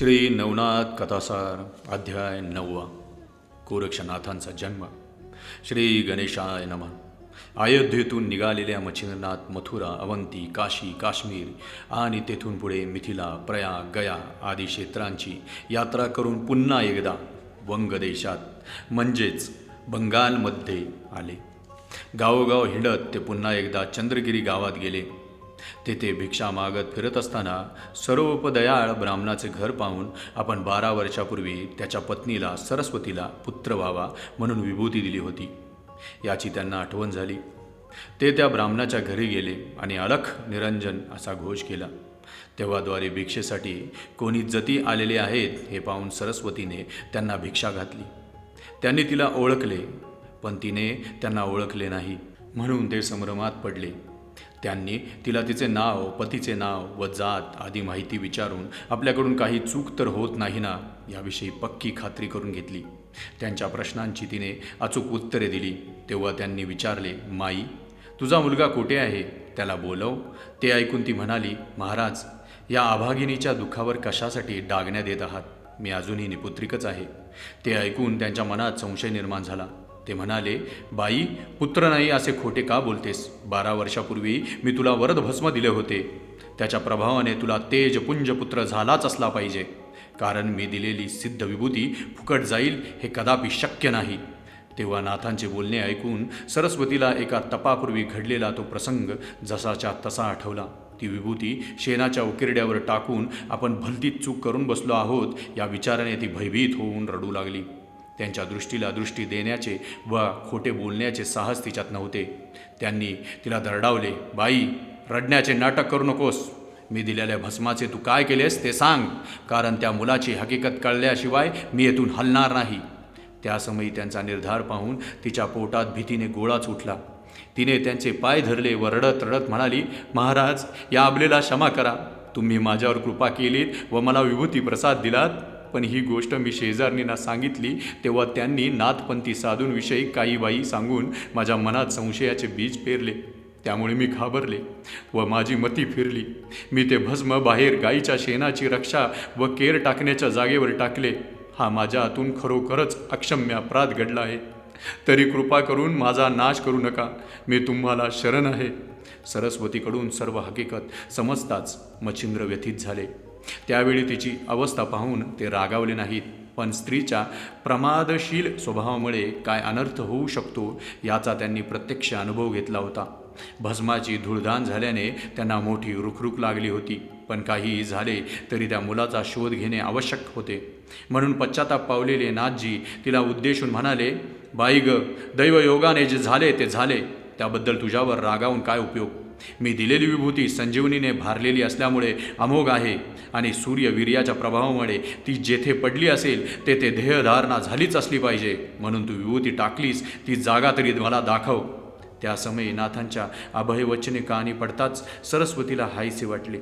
श्री नवनाथ कथासार अध्याय नववा गोरक्षनाथांचा जन्म. श्री गणेशाय नम. अयोध्येतून निघालेल्या मच्छिंद्रनाथ मथुरा अवंती काशी काश्मीर आणि तेथून पुढे मिथिला प्रयाग गया आदी क्षेत्रांची यात्रा करून पुन्हा एकदा वंग देशात म्हणजेच बंगालमध्ये आले. गावोगाव हिंडत ते पुन्हा एकदा चंद्रगिरी गावात गेले. तेथे भिक्षा मागत फिरत असताना सर्वोपदयाळ ब्राह्मणाचे घर पाहून आपण बारा वर्षापूर्वी त्याच्या पत्नीला सरस्वतीला पुत्र व्हावा म्हणून विभूती दिली होती. याची त्यांना आठवण झाली. ते त्या ब्राह्मणाच्या घरी गेले आणि अलख निरंजन असा घोष केला. तेव्हाद्वारे भिक्षेसाठी कोणी जती आलेले आहेत हे पाहून सरस्वतीने त्यांना भिक्षा घातली. त्यांनी तिला ओळखले पण तिने त्यांना ओळखले नाही म्हणून ते संभ्रमात पडले. त्यांनी तिला तिचे नाव पतीचे नाव व जात आदी माहिती विचारून आपल्याकडून काही चूक तर होत नाही ना याविषयी पक्की खात्री करून घेतली. त्यांच्या प्रश्नांची तिने अचूक उत्तरे दिली. तेव्हा त्यांनी विचारले माई तुझा मुलगा कोठे आहे? त्याला बोलव. ते ऐकून ती म्हणाली महाराज या अभागिनीच्या दुःखावर कशासाठी डागण्या देत आहात? मी अजूनही निपुत्रिकच आहे. ते ऐकून त्यांच्या मनात संशय निर्माण झाला. ते म्हणाले बाई पुत्र नाही असे खोटे का बोलतेस? बारा वर्षापूर्वी मी तुला वरद भस्म दिले होते. त्याच्या प्रभावाने तुला तेज पुंज पुत्र झालाच असला पाहिजे. कारण मी दिलेली सिद्ध विभूती फुकट जाईल हे कदापि शक्य नाही. तेव्हा नाथांचे बोलणे ऐकून सरस्वतीला एका तपापूर्वी घडलेला तो प्रसंग जसाच्या तसा आठवला. ती विभूती शेणाच्या उकिरड्यावर टाकून आपण भलतीच चूक करून बसलो आहोत या विचाराने ती भयभीत होऊन रडू लागली. त्यांच्या दृष्टीला दृष्टी देण्याचे व खोटे बोलण्याचे साहस तिच्यात नव्हते. त्यांनी तिला दरडावले बाई रडण्याचे नाटक करू नकोस. मी दिलेल्या भस्माचे तू काय केलेस ते सांग. कारण त्या मुलाची हकीकत कळल्याशिवाय मी येथून हलणार नाही. त्यासमयी त्यांचा निर्धार पाहून तिच्या पोटात भीतीने गोळाच उठला तिने त्यांचे पाय धरले व रडत रडत म्हणाली महाराज या आबलेला क्षमा करा. तुम्ही माझ्यावर कृपा केलीत व मला विभूती प्रसाद दिलात. पण ही गोष्ट मी शेजारणींना सांगितली तेव्हा त्यांनी नाथपंथी साधूंविषयी काही बाई सांगून माझ्या मनात संशयाचे बीज पेरले. त्यामुळे मी घाबरले व माझी मती फिरली. मी ते भस्म बाहेर गाईच्या शेणाची रक्षा व केर टाकण्याच्या जागेवर टाकले. हा माझ्या हातून खरोखरच अक्षम्य अपराध घडला आहे. तरी कृपा करून माझा नाश करू नका. मी तुम्हाला शरण आहे. सरस्वतीकडून सर्व हकीकत समजताच मच्छिंद्र व्यथित झाले. त्यावेळी तिची अवस्था पाहून ते रागावले नाहीत. पण स्त्रीच्या प्रमादशील स्वभावामुळे काय अनर्थ होऊ शकतो याचा त्यांनी प्रत्यक्ष अनुभव घेतला होता. भस्माची धूळधान झाल्याने त्यांना मोठी रुखरुख लागली होती. पण काहीही झाले तरी त्या मुलाचा शोध घेणे आवश्यक होते. म्हणून पश्चाताप पावलेले नाथजी तिला उद्देशून म्हणाले बाई ग दैवयोगाने जे झाले ते झाले. त्याबद्दल तुझ्यावर रागावून काय उपयोग? मी दिलेली विभूती संजीवनीने भारलेली असल्यामुळे अमोघ आहे आणि सूर्यवीर्याच्या प्रभावामुळे ती जेथे पडली असेल तेथे देहधारणा झालीच असली पाहिजे. म्हणून तू विभूती टाकलीस ती जागा तरी मला दाखव. त्या समयी नाथांच्या अभयवचने कहाणी पडताच सरस्वतीला हायसे वाटले.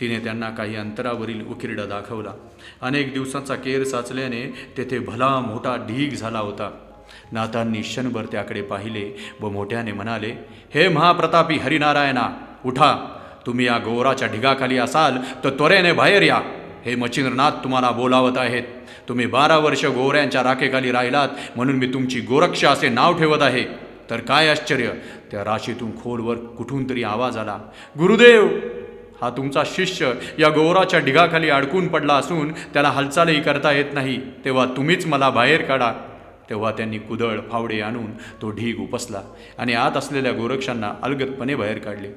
तिने त्यांना काही अंतरावरील उकिरडा दाखवला. अनेक दिवसांचा केर साचल्याने तेथे भला मोठा ढीग झाला होता. नाथांनी क्षणभर त्याकडे पाहिले व मोठ्याने म्हणाले हे महाप्रतापी हरिनारायणा उठा. तुम्ही या गोराच्या ढिगाखाली असाल तर त्वरेने बाहेर या. हे मच्छिंद्रनाथ तुम्हाला बोलावत आहेत. तुम्ही बारा वर्ष गोऱ्यांच्या राखेखाली राहिलात म्हणून मी तुमची गोरक्ष असे नाव ठेवत आहे. तर काय आश्चर्य त्या राशीतून खोलवर कुठून तरी आवाज आला गुरुदेव! हा तुमचा शिष्य या गोराच्या ढिगाखाली अडकून पडला असून त्याला हालचालही करता येत नाही. तेव्हा तुम्हीच मला बाहेर काढा. तेव्हा त्यांनी कुदळ फावडे आणून तो ढीग उपसला आणि आत असलेल्या गोरक्षांना अलगदपणे बाहेर काढले.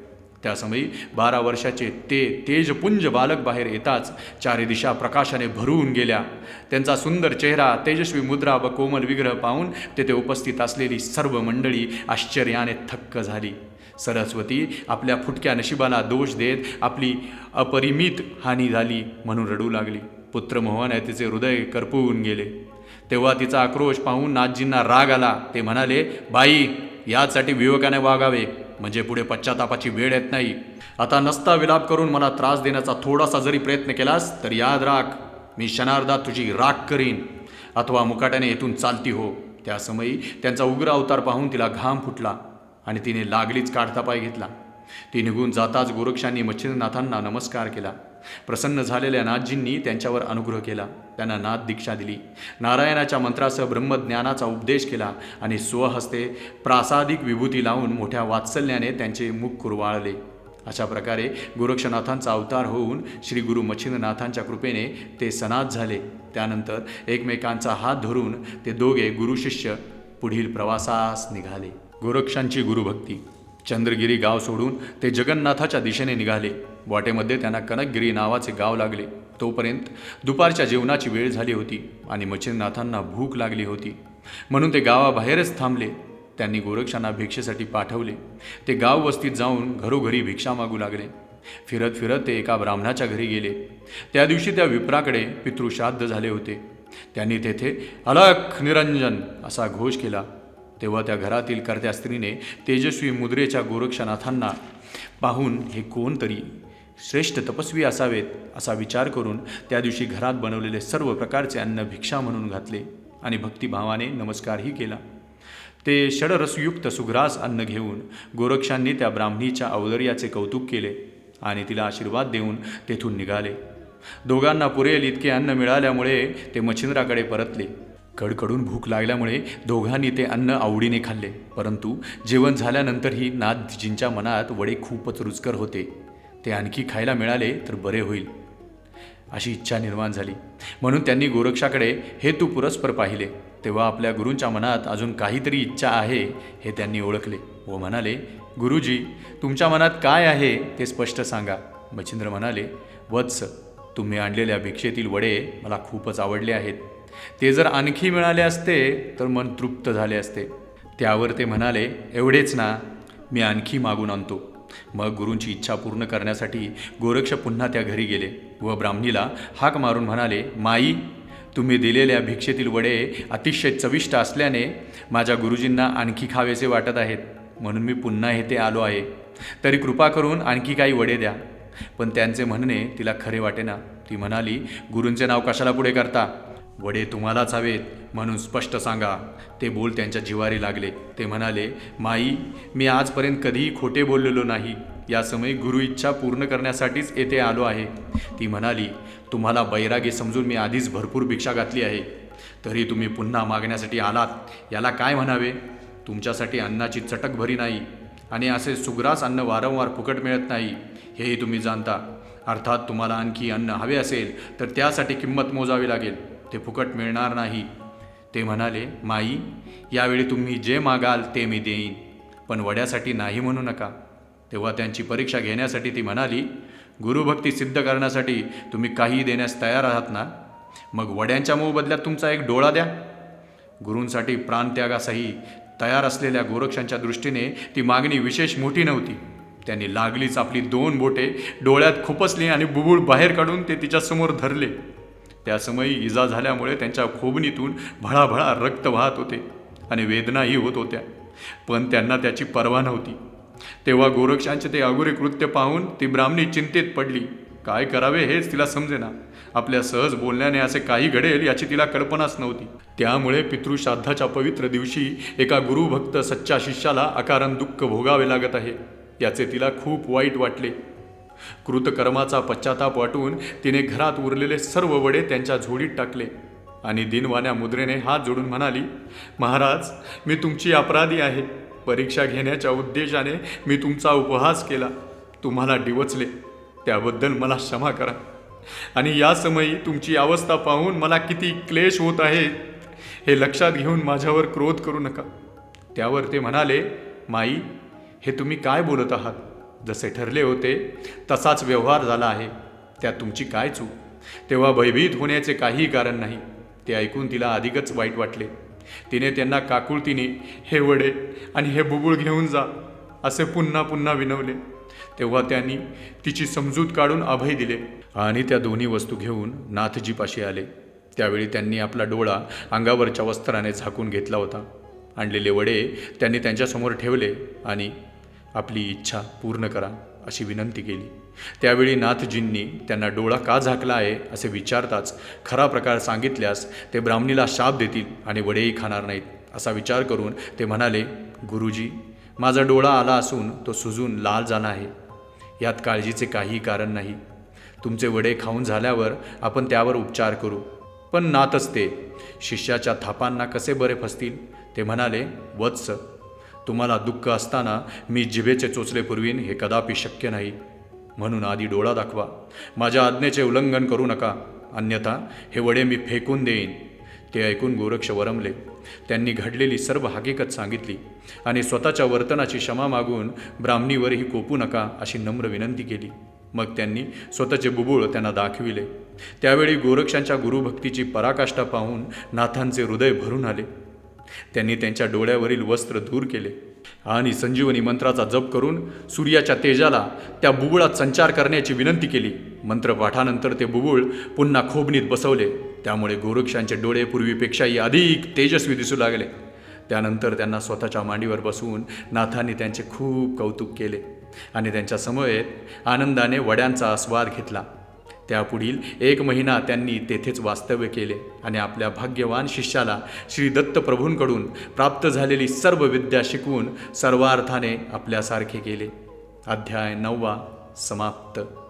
त्यासमयी बारा वर्षाचे ते तेजपुंज बालक बाहेर येताच चारी दिशा प्रकाशाने भरून गेल्या. त्यांचा सुंदर चेहरा तेजस्वी मुद्रा व कोमल विग्रह पाहून तेथे उपस्थित असलेली सर्व मंडळी आश्चर्याने थक्क झाली. सरस्वती आपल्या फुटक्या नशिबाला दोष देत आपली अपरिमित हानी झाली म्हणून रडू लागली. पुत्रमोहन तिचे हृदय करपवून गेले. तेव्हा तिचा आक्रोश पाहून नाथजींना राग आला. ते म्हणाले बाई यासाठी विवेकाने वागावे म्हणजे पुढे पश्चातापाची वेळ येत नाही. आता नसता विलाप करून मला त्रास देण्याचा थोडासा जरी प्रयत्न केलास तर याद राख मी क्षणार्धात तुझी राख करीन. अथवा मुकाट्याने येथून चालती हो. त्यासमयी त्यांचा उग्र अवतार पाहून तिला घाम फुटला आणि तिने लागलीच काढता पाय घेतला. ती निघून जाताच गोरक्षांनी मच्छिंद्रनाथांना नमस्कार केला. प्रसन्न झालेल्या नाथजींनी त्यांच्यावर अनुग्रह केला. त्यांना नाथ दीक्षा दिली. नारायणाच्या मंत्रासह ब्रह्मज्ञानाचा उपदेश केला आणि स्वहस्ते प्रासादिक विभूती लावून मोठ्या वात्सल्याने त्यांचे मुख कुरवाळले. अशा प्रकारे गोरक्षनाथांचा अवतार होऊन श्री गुरु मच्छिंद्रनाथांच्या कृपेने ते सनात झाले. त्यानंतर एकमेकांचा हात धरून ते दोघे गुरुशिष्य पुढील प्रवासास निघाले. गोरक्षांची गुरुभक्ती. चंद्रगिरी गाव सोडून ते जगन्नाथाच्या दिशेने निघाले. वाटेमध्ये त्यांना कनकगिरी नावाचे गाव लागले. तोपर्यंत दुपारच्या जेवणाची वेळ झाली होती आणि मच्छिंद्रनाथांना भूक लागली होती. म्हणून ते गावाबाहेरच थांबले. त्यांनी गोरक्षांना भिक्षेसाठी पाठवले. ते गाव वस्तीत जाऊन घरोघरी भिक्षा मागू लागले. फिरत फिरत ते एका ब्राह्मणाच्या घरी गेले. त्या दिवशी त्या विप्राकडे पितृश्राद्ध झाले होते. त्यांनी तेथे अलख निरंजन असा घोष केला. तेव्हा त्या घरातील कर्त्या स्त्रीने तेजस्वी मुद्रेच्या गोरक्षनाथांना पाहून हे कोणतरी श्रेष्ठ तपस्वी असावेत असा विचार करून त्या दिवशी घरात बनवलेले सर्व प्रकारचे अन्न भिक्षा म्हणून घातले आणि भक्तिभावाने नमस्कारही केला. ते षडरसयुक्त सुग्रास अन्न घेऊन गोरक्षांनी त्या ब्राह्मणीच्या औदर्याचे कौतुक केले आणि तिला आशीर्वाद देऊन तेथून निघाले. दोघांना पुरेल इतके अन्न मिळाल्यामुळे ते मच्छिंद्राकडे परतले. कडकडून भूक लागल्यामुळे दोघांनी ते अन्न आवडीने खाल्ले परंतु जेवण झाल्यानंतरही नाथजींच्या मनात वडे खूपच रुचकर होते. ते आणखी खायला मिळाले तर बरे होईल. अशी इच्छा निर्माण झाली. म्हणून त्यांनी गोरक्षाकडे हेतू पुरस्पर पाहिले. तेव्हा आपल्या गुरूंच्या मनात अजून काहीतरी इच्छा आहे हे त्यांनी ओळखले व म्हणाले गुरुजी तुमच्या मनात काय आहे ते स्पष्ट सांगा. मच्छिंद्र म्हणाले वत्स तुम्ही आणलेल्या भिक्षेतील वडे मला खूपच आवडले आहेत. ते जर आणखी मिळाले असते तर मन तृप्त झाले असते. त्यावर ते म्हणाले एवढेच ना मी आणखी मागून आणतो. मग गुरूंची इच्छा पूर्ण करण्यासाठी गोरक्ष पुन्हा त्या घरी गेले व ब्राह्मणीला हाक मारून म्हणाले माई तुम्ही दिलेल्या भिक्षेतील वडे अतिशय चविष्ट असल्याने माझ्या गुरुजींना आणखी खावेसे वाटत आहेत. म्हणून मी पुन्हा येथे आलो आहे. तरी कृपा करून आणखी काही वडे द्या. पण त्यांचे म्हणणे तिला खरे वाटेना. ती म्हणाली गुरूंचे नाव कशाला पुढे करता? वडे तुम्हालाच हवेत म्हणून स्पष्ट सांगा. ते बोल त्यांच्या जिवारी लागले. ते म्हणाले माई मी आजपर्यंत कधीही खोटे बोललेलो नाही. या समय गुरु इच्छा पूर्ण करण्यासाठीच येथे आलो आहे. ती म्हणाली तुम्हाला बैरागी समजून मी आधीच भरपूर भिक्षा घातली आहे. तरी तुम्ही पुन्हा मागण्यासाठी आलात. याला काय म्हणावे? तुमच्यासाठी अन्नाची चटक भरी नाही. आणि असे सुग्रास अन्न वारंवार फुकट मिळत नाही. हेही तुम्ही जाणता. अर्थात तुम्हाला आणखी अन्न हवे असेल तर त्यासाठी किंमत मोजावी लागेल. ते फुकट मिळणार नाही. ते म्हणाले माई यावेळी तुम्ही जे मागाल ते मी देईन पण वड्यासाठी नाही म्हणू नका. तेव्हा त्यांची परीक्षा घेण्यासाठी ती म्हणाली गुरुभक्ती सिद्ध करण्यासाठी तुम्ही काही देण्यास तयार आहात ना? मग वड्यांच्या मोबदल्यात तुमचा एक डोळा द्या. गुरूंसाठी प्राणत्यागासही तयार असलेल्या गोरक्षांच्या दृष्टीने ती मागणी विशेष मोठी नव्हती. त्यांनी लागलीच आपली दोन बोटे डोळ्यात खुपसली आणि बुबुळ बाहेर काढून ते तिच्यासमोर धरले. त्यासमयी इजा झाल्यामुळे त्यांच्या खोबणीतून भळाभळा रक्त वाहत होते आणि वेदनाही होत होत्या. पण त्यांना त्याची पर्वा नव्हती. तेव्हा गोरक्षांचे ते अगोरे कृत्य पाहून ती ब्राह्मणी चिंतेत पडली. काय करावे हेच तिला समजेना. आपल्या सहज बोलण्याने असे काही घडेल याची तिला कल्पनाच नव्हती. त्यामुळे पितृश्राद्धाच्या पवित्र दिवशी एका गुरुभक्त सच्च्या शिष्याला अकारण दुःख भोगावे लागत आहे. याचे तिला खूप वाईट वाटले. कृतकर्माचा पश्चाताप वाटून तिने घरात उरलेले सर्व वडे त्यांच्या झोडीत टाकले. आणि दिनवाण्या मुद्रेने हात जोडून म्हणाली महाराज मी तुमची अपराधी आहे. परीक्षा घेण्याच्या उद्देशाने मी तुमचा उपहास केला. तुम्हाला डिवचले. त्याबद्दल मला क्षमा करा. आणि या समयी तुमची अवस्था पाहून मला किती क्लेश होत आहे हे लक्षात घेऊन माझ्यावर क्रोध करू नका. त्यावर ते म्हणाले माई हे तुम्ही काय बोलत आहात? जसे ठरले होते तसाच व्यवहार झाला आहे. त्यात तुमची काय चूक? तेव्हा भयभीत होण्याचे काहीही कारण नाही. ते ऐकून तिला अधिकच वाईट वाटले. तिने त्यांना काकुळतीने हे वडे आणि हे बुबुळ घेऊन जा असे पुन्हा पुन्हा विनवले. तेव्हा त्यांनी तिची समजूत काढून अभय दिले आणि त्या दोन्ही वस्तू घेऊन नाथजीपाशी आले. त्यावेळी त्यांनी आपला डोळा अंगावरच्या वस्त्राने झाकून घेतला होता. आणलेले वडे त्यांनी त्यांच्यासमोर ठेवले आणि आपली इच्छा पूर्ण करा अशी विनंती केली. त्यावेळी नाथजींनी त्यांना डोळा का झाकला आहे असे विचारताच खरा प्रकार सांगितल्यास ते ब्राह्मणीला शाप देतील आणि वडेही खाणार नाहीत असा विचार करून ते म्हणाले गुरुजी माझा डोळा आला असून तो सुजून लाल झाला आहे. यात काळजीचे काही कारण नाही. तुमचे वडे खाऊन झाल्यावर आपण त्यावर उपचार करू. पण नातच ते. शिष्याच्या थापांना कसे बरे फसतील? ते म्हणाले वत्स. तुम्हाला दुःख असताना मी जिभेचे चोचले पुरवीन हे कदापि शक्य नाही. म्हणून आधी डोळा दाखवा. माझ्या आज्ञेचे उल्लंघन करू नका. अन्यथा हे वडे मी फेकून देईन. ते ऐकून गोरक्ष वरमले. त्यांनी घडलेली सर्व हकीकत सांगितली आणि स्वतःच्या वर्तनाची क्षमा मागून ब्राह्मणीवरही कोपू नका अशी नम्र विनंती केली. मग त्यांनी स्वतःचे बुबुळ त्यांना दाखविले. त्यावेळी गोरक्षांच्या गुरुभक्तीची पराकाष्ठा पाहून नाथांचे हृदय भरून आले. त्यांनी त्यांच्या डोळ्यावरील वस्त्र दूर केले. आणि संजीवनी मंत्राचा जप करून सूर्याच्या तेजाला त्या बुबुळात संचार करण्याची विनंती केली. मंत्रपाठानंतर ते बुबुळ पुन्हा खोबणीत बसवले. त्यामुळे गोरक्षांचे डोळे पूर्वीपेक्षाही अधिक तेजस्वी दिसू लागले. त्यानंतर त्यांना स्वतःच्या मांडीवर बसवून नाथांनी त्यांचे खूप कौतुक केले. आणि त्यांच्या समवेत आनंदाने वड्यांचा आस्वाद घेतला. त्यापुढील एक महिना त्यांनी तेथेच वास्तव्य केले आणि आपल्या भाग्यवान शिष्याला श्री दत्तप्रभूंकडून प्राप्त झालेली सर्व विद्या शिकवून सर्वार्थाने आपल्यासारखे केले. अध्याय नववा समाप्त.